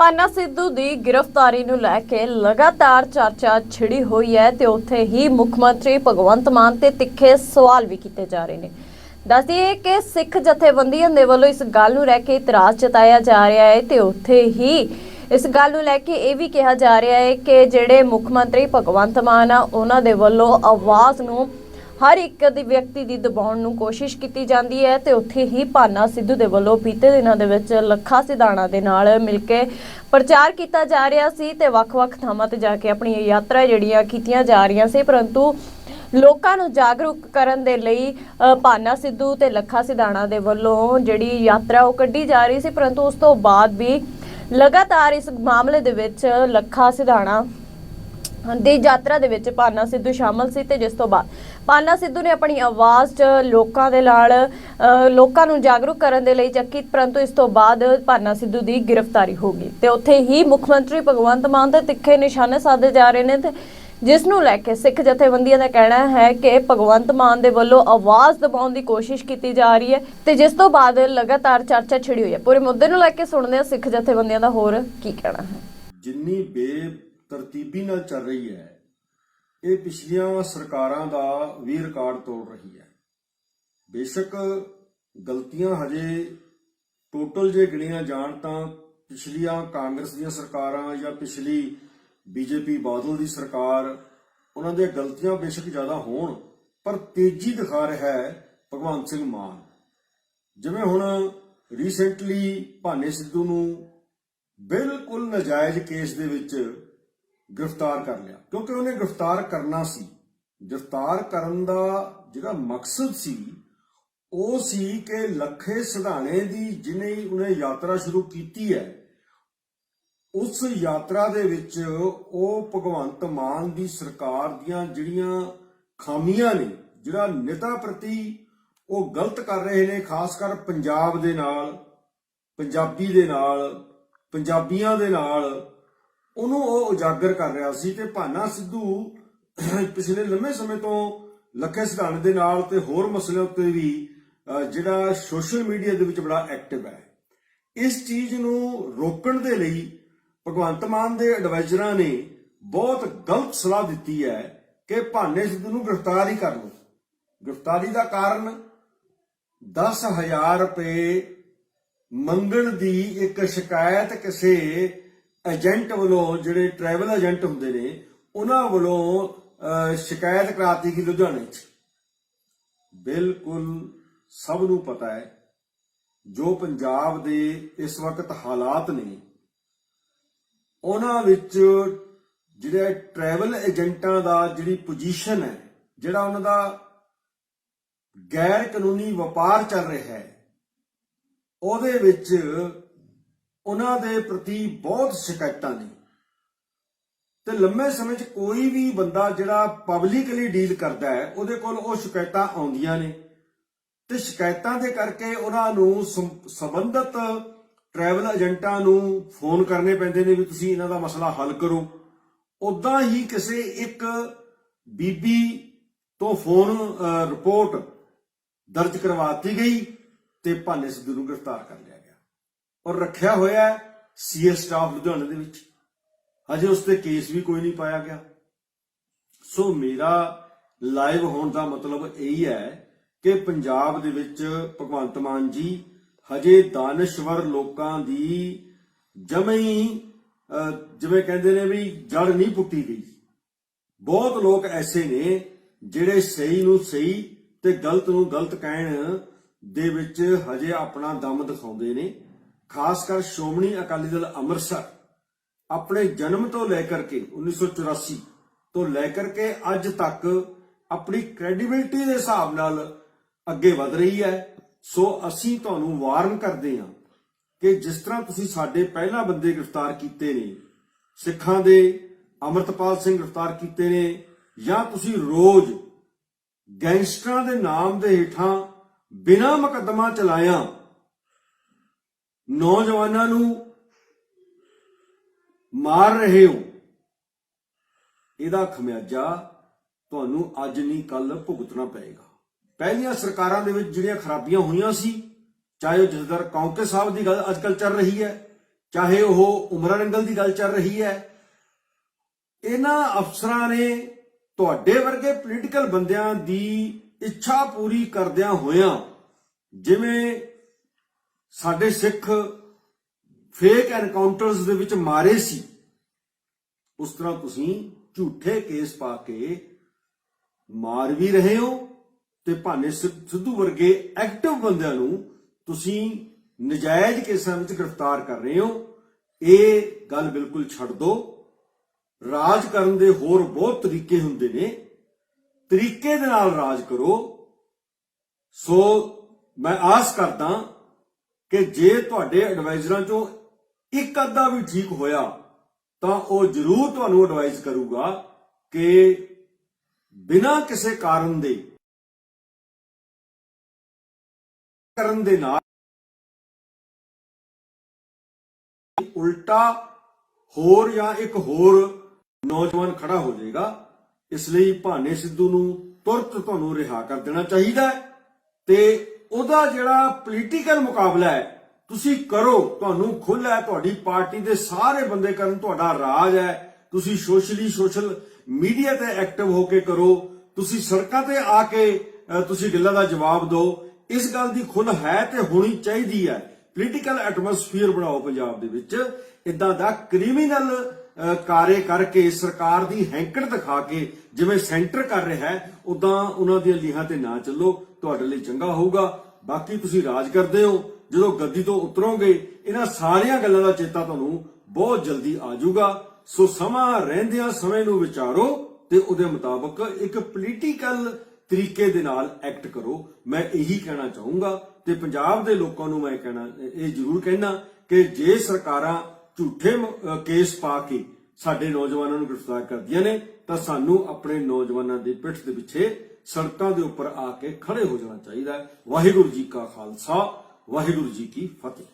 ਪਾਨਾ ਸਿੱਧੂ ਦੀ ਗ੍ਰਿਫਤਾਰੀ ਨੂੰ ਲੈ ਕੇ ਲਗਾਤਾਰ ਚਰਚਾ ਛਿੜੀ ਹੋਈ ਹੈ ਤੇ ਉੱਥੇ ਹੀ ਮੁੱਖ ਮੰਤਰੀ ਭਗਵੰਤ ਮਾਨ ਤੇ ਤਿੱਖੇ ਸਵਾਲ ਵੀ ਕੀਤੇ ਜਾ ਰਹੇ ਨੇ। ਦੱਸਦੀਏ ਕਿ ਸਿੱਖ ਜਥੇਬੰਦੀਆਂ ਦੇ ਵੱਲੋਂ ਇਸ ਗੱਲ ਨੂੰ ਲੈ ਕੇ ਇਤਰਾਜ਼ ਜਤਾਇਆ ਜਾ ਰਿਹਾ ਹੈ ਤੇ ਉੱਥੇ ਹੀ ਇਸ ਗੱਲ ਨੂੰ ਲੈ ਕੇ ਇਹ ਵੀ ਕਿਹਾ ਜਾ ਰਿਹਾ ਹੈ ਕਿ ਜਿਹੜੇ ਮੁੱਖ ਮੰਤਰੀ ਭਗਵੰਤ ਮਾਨ ਆ, ਉਹਨਾਂ ਦੇ ਵੱਲੋਂ ਆਵਾਜ਼ ਨੂੰ ਹਰ ਇੱਕ ਦੀ ਵਿਅਕਤੀ ਦੀ ਦਬਾਉਣ ਨੂੰ ਕੋਸ਼ਿਸ਼ ਕੀਤੀ ਜਾਂਦੀ ਹੈ ਤੇ ਉੱਥੇ ਹੀ ਭਾਨਾ ਸਿੱਧੂ ਦੇ ਵੱਲੋਂ ਬੀਤੇ ਦਿਨਾਂ ਦੇ ਵਿੱਚ ਲੱਖਾ ਸਿਧਾਣਾ ਦੇ ਨਾਲ ਮਿਲ ਕੇ ਪ੍ਰਚਾਰ ਕੀਤਾ ਜਾ ਰਿਹਾ ਸੀ ਤੇ ਵੱਖ-ਵੱਖ ਥਾਵਾਂ ਤੇ ਜਾ ਕੇ ਆਪਣੀ ਯਾਤਰਾ ਜਿਹੜੀਆਂ ਕੀਤੀਆਂ ਜਾ ਰਹੀਆਂ ਸੀ ਪਰੰਤੂ ਲੋਕਾਂ ਨੂੰ ਜਾਗਰੂਕ ਕਰਨ ਦੇ ਲਈ ਅ, ਭਾਨਾ ਸਿੱਧੂ ਤੇ ਲੱਖਾ ਸਿਧਾਣਾ ਦੇ ਵੱਲੋਂ ਜਿਹੜੀ ਯਾਤਰਾ ਉਹ ਕੱਢੀ ਜਾ ਰਹੀ ਸੀ ਪਰੰਤੂ ਉਸ ਤੋਂ ਬਾਅਦ ਵੀ ਲਗਾਤਾਰ ਇਸ ਮਾਮਲੇ ਦੇ ਵਿੱਚ ਲੱਖਾ ਸਿਧਾਣਾ ਦੀ ਯਾਤਰਾ ਦੇ ਵਿੱਚ ਪਾਨਾ ਸਿੱਧੂ ਸ਼ਾਮਲ ਸੀ ਤੇ ਜਿਸ ਤੋਂ ਬਾਅਦ ਪਾਨਾ ਸਿੱਧੂ ਨੇ ਆਪਣੀ ਆਵਾਜ਼ 'ਚ ਲੋਕਾਂ ਦੇ ਨਾਲ ਲੋਕਾਂ ਨੂੰ ਜਾਗਰੂਕ ਕਰਨ ਦੇ ਲਈ ਚੱਕੀ, ਪਰੰਤੂ ਇਸ ਤੋਂ ਬਾਅਦ ਪਾਨਾ ਸਿੱਧੂ ਦੀ ਗ੍ਰਿਫਤਾਰੀ ਹੋ ਗਈ। ਤੇ ਉੱਥੇ ਹੀ ਮੁੱਖ ਮੰਤਰੀ ਭਗਵੰਤ ਮਾਨ ਤੇ ਤਿੱਖੇ ਨਿਸ਼ਾਨੇ ਸਾਧੇ ਜਾ ਰਹੇ ਨੇ ਤੇ ਜਿਸ ਨੂੰ ਲੈ ਕੇ ਸਿੱਖ ਜਥੇਬੰਦੀਆਂ ਦਾ ਕਹਿਣਾ ਹੈ ਕਿ ਭਗਵੰਤ ਮਾਨ ਦੇ ਵੱਲੋਂ ਆਵਾਜ਼ ਦਬਾਉਣ ਦੀ ਕੋਸ਼ਿਸ਼ ਕੀਤੀ ਜਾ ਰਹੀ ਹੈ ਤੇ ਜਿਸ ਤੋਂ ਬਾਅਦ ਲਗਾਤਾਰ ਚਰਚਾ ਛਿੜੀ ਹੋਈ ਹੈ। ਪੂਰੇ ਮੁੱਦੇ ਨੂੰ ਲੈ ਕੇ ਸੁਣਦੇ ਹਾਂ ਸਿੱਖ ਜਥੇਬੰਦੀਆਂ ਦਾ ਹੋਰ ਕੀ ਕਹਿਣਾ ਹੈ। ਜਿੰਨੀ ਬੇਤਰਤੀਬੀ ਨਾਲ ਚੱਲ ਰਹੀ ਹੈ ਇਹ ਪਿਛਲੀਆਂ ਸਰਕਾਰਾਂ ਦਾ ਵੀ ਰਿਕਾਰਡ ਤੋੜ ਰਹੀ ਹੈ। ਬੇਸ਼ੱਕ ਗਲਤੀਆਂ ਹਜੇ ਟੋਟਲ ਜੇ ਗਿਣੀਆਂ ਜਾਣ ਤਾਂ ਪਿਛਲੀਆਂ ਕਾਂਗਰਸ ਦੀਆਂ ਸਰਕਾਰਾਂ ਜਾਂ ਪਿਛਲੀ ਬੀਜੇਪੀ ਬਾਦਲ ਦੀ ਸਰਕਾਰ ਉਹਨਾਂ ਦੀਆਂ ਗਲਤੀਆਂ ਬੇਸ਼ੱਕ ਜ਼ਿਆਦਾ ਹੋਣ, ਪਰ ਤੇਜ਼ੀ ਦਿਖਾ ਰਿਹਾ ਹੈ ਭਗਵੰਤ ਸਿੰਘ ਮਾਨ। ਜਿਵੇਂ ਹੁਣ ਰੀਸੈਂਟਲੀ ਭਾਨੇ ਸਿੱਧੂ ਨੂੰ ਬਿਲਕੁਲ ਨਜਾਇਜ਼ ਕੇਸ ਦੇ ਵਿੱਚ ਗ੍ਰਿਫਤਾਰ ਕਰ ਲਿਆ। ਕਿਉਂਕਿ ਉਹਨੇ ਗ੍ਰਿਫਤਾਰ ਕਰਨਾ ਸੀ। ਗ੍ਰਿਫਤਾਰ ਕਰਨ ਦਾ ਜਿਹੜਾ ਮਕਸਦ ਸੀ, ਉਹ ਸੀ ਕਿ ਲੱਖੇ ਸਿਧਾਣੇ ਦੀ ਜਿਹਨੇ ਉਹਨੇ ਯਾਤਰਾ ਸ਼ੁਰੂ ਕੀਤੀ ਹੈ, ਉਸ ਯਾਤਰਾ ਦੇ ਵਿੱਚ ਉਹ ਭਗਵੰਤ ਮਾਨ ਦੀ ਸਰਕਾਰ ਦੀਆਂ ਜਿਹੜੀਆਂ ਖਾਮੀਆਂ ਨੇ, ਜਿਹੜਾ ਨੇਤਾ ਪ੍ਰਤੀ ਉਹ ਗਲਤ ਕਰ ਰਹੇ ਨੇ, ਖਾਸ ਕਰ ਪੰਜਾਬ ਦੇ ਨਾਲ, ਪੰਜਾਬੀ ਦੇ ਨਾਲ, ਪੰਜਾਬੀਆਂ ਦੇ ਨਾਲ ਉਹਨੂੰ ਉਹ ਉਜਾਗਰ ਕਰ ਰਿਹਾ ਸੀ ਤੇ ਭਾਨਾ ਸਿੱਧੂ ਪਿਛਲੇ ਲੰਮੇ ਸਮੇਂ ਤੋਂ ਲੱਖੇ ਸਿਧਾਣੇ ਦੇ ਨਾਲ ਤੇ ਹੋਰ ਮਸਲਿਆਂ ਉੱਤੇ ਵੀ ਜਿਹੜਾ ਸੋਸ਼ਲ ਮੀਡੀਆ ਦੇ ਵਿੱਚ ਬੜਾ ਐਕਟਿਵ ਹੈ। ਇਸ ਚੀਜ਼ ਨੂੰ ਰੋਕਣ ਦੇ ਲਈ ਭਗਵੰਤ ਮਾਨ ਦੇ ਐਡਵਾਈਜ਼ਰਾਂ ਨੇ ਬਹੁਤ ਗਲਤ ਸਲਾਹ ਦਿੱਤੀ ਹੈ ਕਿ ਭਾਨੇ ਸਿੱਧੂ ਨੂੰ ਗ੍ਰਿਫਤਾਰ ਹੀ ਕਰ ਲਓ। ਗ੍ਰਿਫਤਾਰੀ ਦਾ ਕਾਰਨ 10000 ਰੁਪਏ ਮੰਗਣ ਦੀ ਇੱਕ ਸ਼ਿਕਾਇਤ ਕਿਸੇ ਏਜੰਟ ਵੱਲੋਂ ਜਿਹੜੇ ਟਰੈਵਲ ਏਜੰਟ ਹੁੰਦੇ ਨੇ ਉਹਨਾਂ ਵੱਲੋਂ ਅਹ, ਸ਼ਿਕਾਇਤ ਕਰਾਤੀ ਗਈ ਲੁਧਿਆਣੇ 'ਚ। ਬਿਲਕੁਲ ਸਭ ਨੂੰ ਪਤਾ ਹੈ ਜੋ ਪੰਜਾਬ ਦੇ ਇਸ ਵਕਤ ਹਾਲਾਤ ਨੇ ਉਹਨਾਂ ਵਿੱਚ ਜਿਹੜੇ ਟਰੈਵਲ ਏਜੰਟਾਂ ਦਾ ਜਿਹੜੀ ਪੋਜੀਸ਼ਨ ਹੈ ਜਿਹੜਾ ਉਹਨਾਂ ਦਾ ਗੈਰ ਕਾਨੂੰਨੀ ਵਪਾਰ ਚੱਲ ਰਿਹਾ ਹੈ ਉਹਦੇ ਵਿੱਚ ਉਹਨਾਂ ਦੇ ਪ੍ਰਤੀ ਬਹੁਤ ਸ਼ਿਕਾਇਤਾਂ ਨੇ। ਤੇ ਲੰਮੇ ਸਮੇਂ 'ਚ ਕੋਈ ਵੀ ਬੰਦਾ ਜਿਹੜਾ ਪਬਲਿਕਲੀ ਡੀਲ ਕਰਦਾ ਹੈ, ਉਹਦੇ ਕੋਲ ਉਹ ਸ਼ਿਕਾਇਤਾਂ ਆਉਂਦੀਆਂ ਨੇ। ਤੇ ਸ਼ਿਕਾਇਤਾਂ ਦੇ ਕਰਕੇ ਉਹਨਾਂ ਨੂੰ ਸੰਬੰਧਤ ਟਰੈਵਲ ਏਜੰਟਾਂ ਨੂੰ ਫੋਨ ਕਰਨੇ ਪੈਂਦੇ ਨੇ ਵੀ ਤੁਸੀਂ ਇਹਨਾਂ ਦਾ ਮਸਲਾ ਹੱਲ ਕਰੋ। ਉਦਾਂ ਹੀ ਕਿਸੇ ਇੱਕ ਬੀਬੀ ਤੋਂ ਫੋਨ ਰਿਪੋਰਟ ਦਰਜ ਕਰਵਾ ਦਿੱਤੀ ਗਈ ਤੇ ਭਾਨੇ ਸਿੱਧੂ ਨੂੰ ਗ੍ਰਿਫਤਾਰ ਕਰ ਲਿਆ। ਔਰ ਰੱਖਿਆ ਹੋਇਆ ਹੈ ਸੀਐਸ ਸਟਾਫ ਲੁਧਿਆਣੇ ਦੇ ਵਿੱਚ। ਹਜੇ ਉਸ ਤੇ ਕੇਸ ਵੀ ਕੋਈ ਨਹੀਂ ਪਾਇਆ ਗਿਆ। ਸੋ ਮੇਰਾ ਲਾਈਵ ਹੋਣ ਦਾ ਮਤਲਬ ਇਹੀ ਹੈ ਕਿ ਪੰਜਾਬ ਦੇ ਵਿੱਚ ਭਗਵੰਤ ਮਾਨ ਜੀ ਹਜੇ ਦਾਨਸ਼ਵਰ ਲੋਕਾਂ ਦੀ ਜਮੇ ਜਿਵੇਂ ਕਹਿੰਦੇ ਨੇ ਵੀ ਜੜ ਨਹੀਂ ਪੁੱਟੀ ਗਈ। ਬਹੁਤ ਲੋਕ ਐਸੇ ਨੇ ਜਿਹੜੇ ਸਹੀ ਨੂੰ ਸਹੀ ਤੇ ਗਲਤ ਨੂੰ ਗਲਤ ਕਹਿਣ ਦੇ ਵਿੱਚ ਹਜੇ ਆਪਣਾ ਦਮ ਦਿਖਾਉਂਦੇ ਨੇ। ਖਾਸ ਕਰ ਸ਼੍ਰੋਮਣੀ ਅਕਾਲੀ ਦਲ ਅੰਮ੍ਰਿਤਸਰ, ਆਪਣੇ ਜਨਮ ਤੋਂ ਲੈ ਕਰਕੇ 1984 ਤੋਂ ਲੈ ਕਰਕੇ ਅੱਜ ਤੱਕ ਆਪਣੀ ਕ੍ਰੈਡੀਬਿਲਟੀ ਦੇ ਹਿਸਾਬ ਨਾਲ ਅੱਗੇ ਵਧ ਰਹੀ ਹੈ। ਸੋ ਅਸੀਂ ਤੁਹਾਨੂੰ ਵਾਰਨ ਕਰਦੇ ਹਾਂ ਕਿ ਜਿਸ ਤਰ੍ਹਾਂ ਤੁਸੀਂ ਸਾਡੇ ਪਹਿਲਾਂ ਬੰਦੇ ਗ੍ਰਿਫਤਾਰ ਕੀਤੇ ਨੇ, ਸਿੱਖਾਂ ਦੇ, ਅਮਰਤਪਾਲ ਸਿੰਘ ਗ੍ਰਿਫਤਾਰ ਕੀਤੇ ਨੇ, ਜਾਂ ਤੁਸੀਂ ਰੋਜ਼ ਗੈਂਗਸਟਰਾਂ ਦੇ ਨਾਮ ਦੇ ਹੇਠਾਂ ਬਿਨਾਂ ਮੁਕੱਦਮਾ ਚਲਾਇਆ ਨੌਜਵਾਨਾਂ ਨੂੰ ਮਾਰ ਰਹੇ ਹੋ। ਇਹਦਾ ਖਮਿਆਜਾ ਤੁਹਾਨੂੰ ਅੱਜ ਨਹੀਂ ਕੱਲ ਭੁਗਤਣਾ ਪਏਗਾ। ਪਹਿਲੀਆਂ ਸਰਕਾਰਾਂ ਦੇ ਵਿੱਚ ਜਿਹੜੀਆਂ ਖਰਾਬੀਆਂ ਹੋਈਆਂ ਸੀ, ਚਾਹੇ ਉਹ ਜਸਦਰ ਕੌਂਕੇ ਸਾਹਿਬ ਦੀ ਗੱਲ ਅੱਜਕੱਲ ਚੱਲ ਰਹੀ ਹੈ, ਚਾਹੇ ਉਹ ਉਮਰਾਂ ਨੰਗਲ ਦੀ ਗੱਲ ਚੱਲ ਰਹੀ ਹੈ, ਇਹਨਾਂ ਅਫਸਰਾਂ ਨੇ ਤੁਹਾਡੇ ਵਰਗੇ ਪੋਲੀਟੀਕਲ ਬੰਦਿਆਂ ਦੀ ਇੱਛਾ ਪੂਰੀ ਕਰਦਿਆਂ ਹੋਇਆਂ, ਜਿਵੇਂ ਸਾਡੇ ਸਿੱਖ ਫੇਕ ਐਨਕਾਊਂਟਰਸ ਦੇ ਵਿੱਚ ਮਾਰੇ ਸੀ। ਉਸ ਤਰ੍ਹਾਂ ਤੁਸੀਂ ਝੂਠੇ ਕੇਸ ਪਾ ਕੇ ਮਾਰ ਵੀ ਰਹੇ ਹੋ ਤੇ ਭਾਨੇ ਸਿ- ਸਿੱਧੂ ਵਰਗੇ ਐਕਟਿਵ ਬੰਦਿਆਂ ਨੂੰ ਤੁਸੀਂ ਨਜਾਇਜ਼ ਕੇਸਾਂ ਵਿੱਚ ਗ੍ਰਿਫਤਾਰ ਕਰ ਰਹੇ ਹੋ, ਇਹ ਗੱਲ ਬਿਲਕੁਲ ਛੱਡ ਦਿਓ ਰਾਜ ਕਰਨ ਦੇ ਹੋਰ ਬਹੁਤ ਤਰੀਕੇ ਹੁੰਦੇ ਨੇ। ਤਰੀਕੇ ਦੇ ਨਾਲ ਰਾਜ ਕਰੋ। ਸੋ ਮੈਂ ਆਸ ਕਰਦਾ ਕਿ ਜੇ ਤੁਹਾਡੇ ਐਡਵਾਈਜ਼ਰਾਂ ਚੋਂ ਇੱਕ ਅੱਧਾ ਵੀ ਠੀਕ ਹੋਇਆ, ਤਾਂ ਉਹ ਜ਼ਰੂਰ ਤੁਹਾਨੂੰ ਐਡਵਾਈਜ਼ ਕਰੂਗਾ ਕਿ ਬਿਨਾਂ ਕਿਸੇ ਕਾਰਨ ਦੇ, ਕਰਨ ਦੇ ਨਾਲ ਉਲਟਾ ਹੋਰ ਜਾਂ ਇੱਕ ਹੋਰ ਨੌਜਵਾਨ ਖੜਾ ਹੋ ਜਾਏਗਾ। ਇਸ ਲਈ ਭਾਨੇ ਸਿੱਧੂ ਨੂੰ ਤੁਰਤ ਤੁਹਾਨੂੰ ਰਿਹਾ ਕਰ ਦੇਣਾ ਚਾਹੀਦਾ ਤੇ ਉਹਦਾ ਜਿਹੜਾ ਪੋਲੀਟੀਕਲ ਮੁਕਾਬਲਾ ਹੈ, ਤੁਸੀਂ ਕਰੋ, ਤੁਹਾਨੂੰ ਖੁੱਲ੍ਹ ਹੈ, ਤੁਹਾਡੀ ਪਾਰਟੀ ਦੇ ਸਾਰੇ ਬੰਦੇ ਕਰਨ, ਤੁਹਾਡਾ ਰਾਜ ਹੈ। ਤੁਸੀਂ ਸੋਸ਼ਲੀ ਸੋਸ਼ਲ ਮੀਡੀਆ ਤੇ ਐਕਟਿਵ ਹੋ ਕੇ ਕਰੋ। ਤੁਸੀਂ ਸੜਕਾਂ ਤੇ ਆ ਕੇ ਤੁਸੀਂ ਗੱਲਾਂ ਦਾ ਜਵਾਬ ਦਿਓ। ਇਸ ਗੱਲ ਦੀ ਖੁੱਲ ਹੈ ਤੇ ਹੋਣੀ ਚਾਹੀਦੀ ਹੈ। ਪੋਲੀਟੀਕਲ ਐਟਮੋਸਫੀਅਰ ਬਣਾਓ ਪੰਜਾਬ ਦੇ ਵਿੱਚ। ਇਦਾਂ ਦਾ ਕ੍ਰਿਮੀਨਲ ਕਾਰੇ ਕਰਕੇ, ਸਰਕਾਰ ਦੀ ਹੈਂਕੜ ਦਿਖਾ ਕੇ, ਜਿਵੇਂ ਸੈਂਟਰ ਕਰ ਰਿਹਾ ਹੈ ਉਦਾਂ ਉਹਨਾਂ ਦੀਆਂ ਲੀਹਾਂ ਤੇ ਨਾ ਚੱਲੋ। ਤੁਹਾਡੇ ਲਈ ਚੰਗਾ ਹੋਊਗਾ। ਬਾਕੀ ਤੁਸੀਂ ਰਾਜ ਕਰਦੇ ਹੋ। ਜਦੋਂ ਗੱਦੀ ਤੋਂ ਉਤਰੋਗੇ, ਇਹਨਾਂ ਸਾਰੀਆਂ ਗੱਲਾਂ ਦਾ ਚੇਤਾ ਤੁਹਾਨੂੰ ਬਹੁਤ ਜਲਦੀ ਆ ਜਾਊਗਾ। ਸੋ ਸਮਾਂ ਰਹਿੰਦਿਆਂ ਸਮੇਂ ਨੂੰ ਵਿਚਾਰੋ ਤੇ ਉਹਦੇ ਮੁਤਾਬਕ ਇੱਕ ਪੋਲੀਟੀਕਲ ਤਰੀਕੇ ਦੇ ਨਾਲ ਐਕਟ ਕਰੋ। ਮੈਂ ਇਹੀ ਕਹਿਣਾ ਚਾਹੂੰਗਾ ਤੇ ਪੰਜਾਬ ਦੇ ਲੋਕਾਂ ਨੂੰ ਮੈਂ ਕਹਿਣਾ, ਇਹ ਜ਼ਰੂਰ ਕਹਿਣਾ ਕਿ ਜੇ ਸਰਕਾਰਾਂ ਝੂਠੇ ਕੇਸ ਪਾ ਕੇ ਸਾਡੇ ਨੌਜਵਾਨਾਂ ਨੂੰ ਗ੍ਰਿਫਤਾਰ ਕਰਦੀਆਂ ਨੇ, ਤਾਂ ਸਾਨੂੰ ਆਪਣੇ ਨੌਜਵਾਨਾਂ ਦੀ ਪਿੱਠ ਦੇ ਪਿੱਛੇ ਸੜਕਾਂ ਦੇ ਉੱਪਰ ਆ ਕੇ ਖੜੇ ਹੋ ਜਾਣਾ ਚਾਹੀਦਾ ਹੈ। ਵਾਹਿਗੁਰੂ ਜੀ ਕਾ ਖਾਲਸਾ, ਵਾਹਿਗੁਰੂ ਜੀ ਕੀ ਫਤਿਹ।